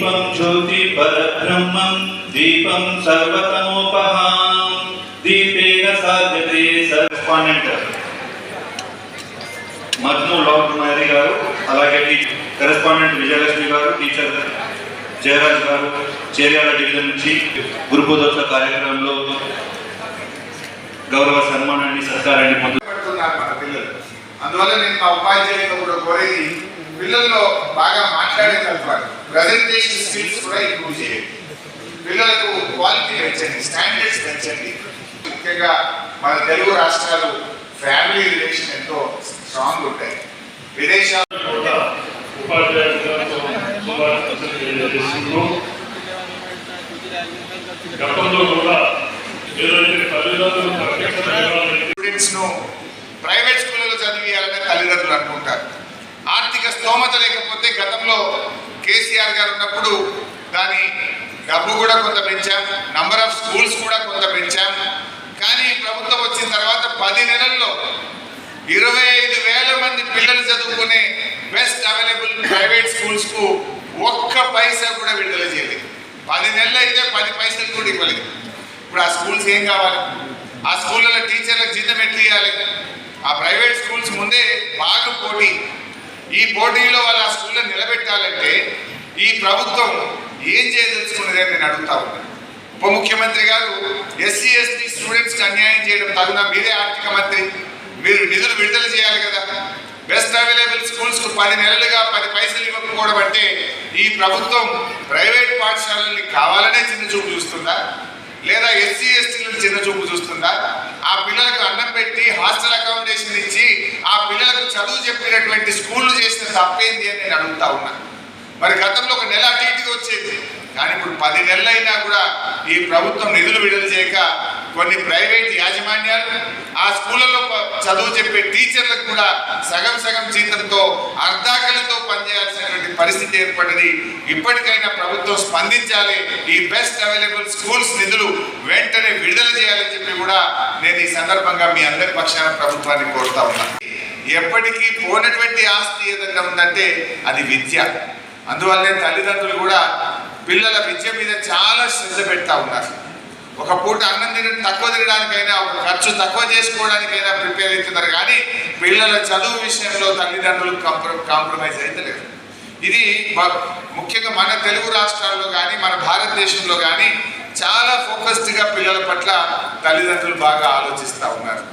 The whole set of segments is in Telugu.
దీపం జ్యోతి పరబ్రహ్మం దీపం సర్వతమోపహాం. దీపేన సాధ్యతే సర్వస్పాండెంట్ మజ్ను లాల్ కుమారి గారు అలాగే కరెస్పాండెంట్ విజయలక్ష్మి గారు టీచర్ జయరాజ్ గారు చేర్యాల డివిజన్ నుంచి గురు కార్యక్రమంలో గౌరవ సన్మానాన్ని సత్కారాన్ని పొందు మన పిల్లలు. అందువల్ల నేను మా ఉపాధ్యాయులు కూడా కోరేది పిల్లల్లో బాగా మాట్లాడేటప్పుడు ప్రజెంటేషన్ స్కిల్స్ కూడా ఇంప్రూవ్ చేయండి. పిల్లలకు క్వాలిటీ పెంచండి స్టాండర్డ్స్ పెంచండి. ముఖ్యంగా మన తెలుగు రాష్ట్రాలు ఫ్యామిలీ రిలేషన్ ఎంతో స్ట్రాంగ్ ఉంటాయి. విదేశాలు కూడా గతంలో కూడా స్టూడెంట్స్ను ప్రైవేట్ స్కూళ్ళలో చదివియాలని తల్లిదండ్రులు అనుకుంటారు ఆర్థిక స్తోమత లేకపోతే గతంలో కేసీఆర్ గారు ఉన్నప్పుడు దాని డబ్బు కూడా కొంత పెంచాం నంబర్ ఆఫ్ స్కూల్స్ కూడా కొంత పెంచాం. కానీ ప్రభుత్వం వచ్చిన తర్వాత పది నెలల్లో ఇరవై ఐదు వేల మంది పిల్లలు చదువుకునే బెస్ట్ అవైలబుల్ ప్రైవేట్ స్కూల్స్కు ఒక్క పైసా కూడా విడుదల చేయలేదు. పది నెలలు అయితే పది పైసలు కూడా ఇవ్వలేదు. ఇప్పుడు ఆ స్కూల్స్ ఏం కావాలి? ఆ స్కూళ్ళలో టీచర్లకు జీతం ఎట్లు ఇవ్వాలి ఆ ప్రైవేట్ స్కూల్స్ ముందే బాగా పోటీ ఈ పోటీలో వాళ్ళు ఆ స్కూల్లో నిలబెట్టాలంటే ఈ ప్రభుత్వం ఏం చేయదలుచుకున్నది అని నేను అడుగుతా ఉన్నాను ఉప ముఖ్యమంత్రి గారు ఎస్సీ ఎస్టీ స్టూడెంట్స్కి అన్యాయం చేయడం తగున మీరే ఆర్థిక మంత్రి. మీరు నిధులు విడుదల చేయాలి కదా. బెస్ట్ అవైలబుల్ స్కూల్స్కు పది నెలలుగా పది పైసలు ఇవ్వకపోవడం అంటే ఈ ప్రభుత్వం ప్రైవేట్ పాఠశాలల్ని కావాలనే చిన్న చూపు చూస్తుందా? లేదా ఎస్సీ ఎస్టీలను చిన్న చూపు చూస్తుందా? ఆ పిల్లలకు అన్నం పెట్టి హాస్టల్ అకామిడేషన్ ఇచ్చి చదువు చెప్పినటువంటి స్కూళ్ళు చేసిన తప్పేంది అని నేను అడుగుతా ఉన్నా. మరి గతంలో ఒక నెల అటు ఇటుగా వచ్చేది. కానీ ఇప్పుడు పది నెలలైనా కూడా ఈ ప్రభుత్వం నిధులు విడుదల చేయక కొన్ని ప్రైవేట్ యాజమాన్యాలు ఆ స్కూళ్ళలో చదువు చెప్పే టీచర్లకు కూడా సగం సగం జీతంతో అర్ధాకలితో పనిచేయాల్సినటువంటి పరిస్థితి ఏర్పడింది. ఇప్పటికైనా ప్రభుత్వం స్పందించాలి ఈ బెస్ట్ అవైలబుల్ స్కూల్స్ నిధులు వెంటనే విడుదల చేయాలని చెప్పి కూడా నేను ఈ సందర్భంగా మీ అందరి పక్షాన ప్రభుత్వాన్ని కోరుతా ఉన్నాను ఎప్పటికీ పోనటువంటి ఆస్తి ఏదైనా ఉందంటే అది విద్య. అందువల్లే తల్లిదండ్రులు కూడా పిల్లల విద్య మీద చాలా శ్రద్ధ పెడతా ఉన్నారు. ఒక పూట అన్నం తినడం తక్కువ తినడానికైనా ఒక ఖర్చు తక్కువ చేసుకోవడానికైనా ప్రిపేర్ అవుతున్నారు కానీ పిల్లల చదువు విషయంలో తల్లిదండ్రులు కాంప్రమైజ్ అవుతలేదు ఇది ముఖ్యంగా మన తెలుగు రాష్ట్రాల్లో కానీ మన భారతదేశంలో కానీ చాలా ఫోకస్డ్గా పిల్లల పట్ల తల్లిదండ్రులు బాగా ఆలోచిస్తూ ఉన్నారు.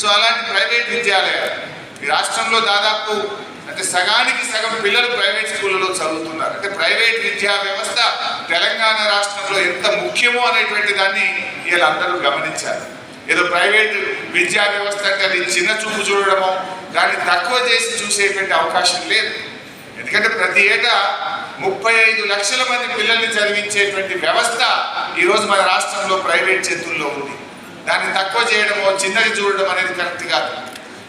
సో అలాంటి ప్రైవేట్ విద్యాలయాలు ఈ రాష్ట్రంలో దాదాపు అంటే సగానికి సగం పిల్లలు ప్రైవేట్ స్కూళ్ళలో చదువుతున్నారు. అంటే ప్రైవేట్ విద్యా వ్యవస్థ తెలంగాణ రాష్ట్రంలో ఎంత ముఖ్యమో అనేటువంటి దాన్ని వీళ్ళందరూ గమనించారు. ఏదో ప్రైవేట్ విద్యా వ్యవస్థ అంటే అది చిన్న చూపు చూడడమో దాన్ని తక్కువ చేసి చూసేటువంటి అవకాశం లేదు. ఎందుకంటే ప్రతి ఏటా ముప్పై ఐదు లక్షల మంది పిల్లల్ని చదివించేటువంటి వ్యవస్థ ఈరోజు మన రాష్ట్రంలో ప్రైవేట్ చేతుల్లో ఉంది. దాన్ని తక్కువ చేయడమో చిన్నది చూడడం అనేది కరెక్ట్ కాదు.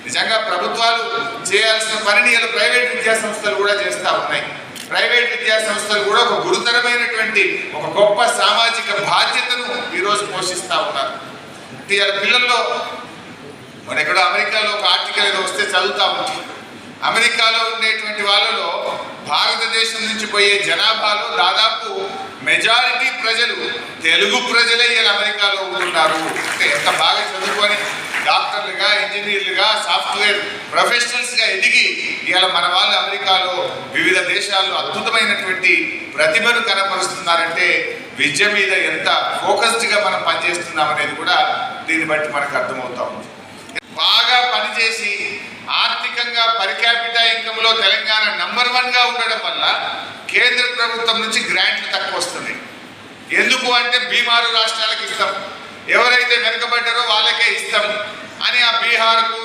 నిజంగా ప్రభుత్వాలు చేయాల్సిన పనిని ప్రైవేట్ విద్యా సంస్థలు కూడా చేస్తూ ఉన్నాయి. ప్రైవేట్ విద్యా సంస్థలు కూడా ఒక గురుతరమైనటువంటి ఒక గొప్ప సామాజిక బాధ్యతను ఈరోజు పోషిస్తూ ఉన్నారు. ఇవాళ పిల్లల్లో మన ఎక్కడో అమెరికాలో ఒక ఆర్టికల్ ఏదో వస్తే చదువుతూ ఉంటుంది అమెరికాలో ఉండేటువంటి వాళ్ళలో భారతదేశం నుంచి పోయే జనాభాలో దాదాపు మెజారిటీ ప్రజలు తెలుగు ప్రజలే ఇలా అమెరికాలో ఉంటున్నారు. అంటే ఎంత బాగా చదువుకొని డాక్టర్లుగా ఇంజనీర్లుగా సాఫ్ట్వేర్ ప్రొఫెషనల్స్గా ఎదిగి ఇవాళ మన వాళ్ళు అమెరికాలో వివిధ దేశాల్లో అద్భుతమైనటువంటి ప్రతిభను కనపరుస్తున్నారంటే విద్య మీద ఎంత ఫోకస్డ్గా మనం పనిచేస్తున్నాం అనేది కూడా దీన్ని బట్టి మనకు అర్థమవుతా ఉంది. బాగా పనిచేసి ఆర్థికంగా పరిక్యాపిటా ఇన్కమ్ తెలంగాణ నంబర్ వన్గా ఉండడం వల్ల కేంద్ర ప్రభుత్వం నుంచి గ్రాంట్లు తక్కువ వస్తున్నాయి. ఎందుకు అంటే బీమారు రాష్ట్రాలకు ఇస్తాం. ఎవరైతే వెనుకబడ్డారో వాళ్ళకే ఇస్తాం అని ఆ బీహార్కు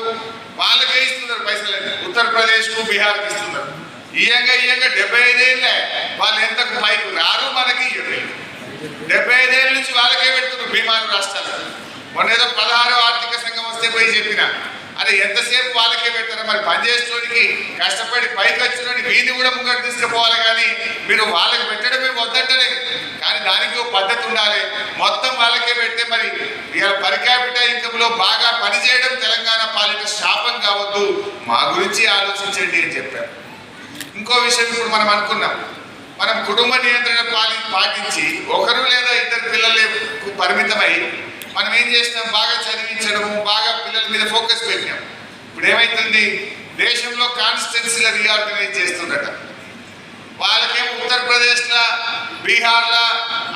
వాళ్ళకే ఇస్తున్నారు పైసలు ఉత్తరప్రదేశ్కు బీహార్కి ఇస్తున్నారు. ఈయంగా ఈయంగా డెబ్బై ఐదేళ్ళే వాళ్ళు ఎంతకు పైకి రారు మనకి డెబ్బై ఐదేళ్ళ నుంచి వాళ్ళకే పెడుతున్నారు బీమారు రాష్ట్రాలు. మొన్న ఏదో పదహారో ఆర్థిక సంఘం వస్తే పోయి చెప్పిన అరే ఎంతసేపు వాళ్ళకే పెడతారు మరి పనిచేసేటోడికి కష్టపడి పైకి వచ్చినోడి వీధి కూడా ముంగడు తీసుకుపోవాలి కానీ మీరు వాళ్ళకి పెట్టడమే వద్దంటలేదు దానికి పద్ధతి ఉండాలి. మొత్తం వాళ్ళకే పెడితే మరి ఇవాళ పరికాపిట ఇన్కంలో బాగా పనిచేయడం తెలంగాణ పాలిట శాపం కావద్దు. మా గురించి ఆలోచించండి అని చెప్పారు. ఇంకో విషయం ఇప్పుడు మనం అనుకున్నాం. మనం కుటుంబ నియంత్రణ పాలి పాటించి ఒకరు లేదా ఇద్దరు పిల్లలకు పరిమితమై మనం ఏం చేసినాం? బాగా చదివించడము బాగా పిల్లల మీద ఫోకస్ పెట్టినాం. ఇప్పుడు ఏమైతుంది? దేశంలో కాన్స్టిట్యున్సీల రీఆర్గనైజ్ చేస్తుండట బీహార్లో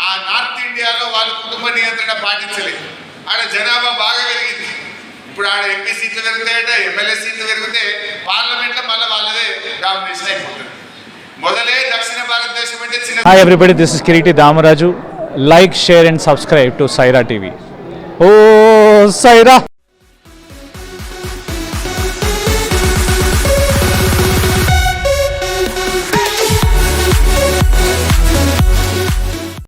ఆ నార్త్ ఇండియాలో వాళ్ళ కుటుంబ నియంత్రణ పాటించలేదు. ఆడ జనాభా బాగా పెరిగింది. ఇప్పుడు ఆడ ఎంపీ సీట్లు పెరుగుతాయట ఎమ్మెల్యే సీట్లు పెరిగితే పార్లమెంట్లో మళ్ళీ వాళ్ళదే డామినేషన్ అయిపోతుంది. మొదలే దక్షిణ భారతదేశం అంటే చిన్న hi everybody this is Kiriti Damaraju like share and subscribe to Saira TV oh Sye Raa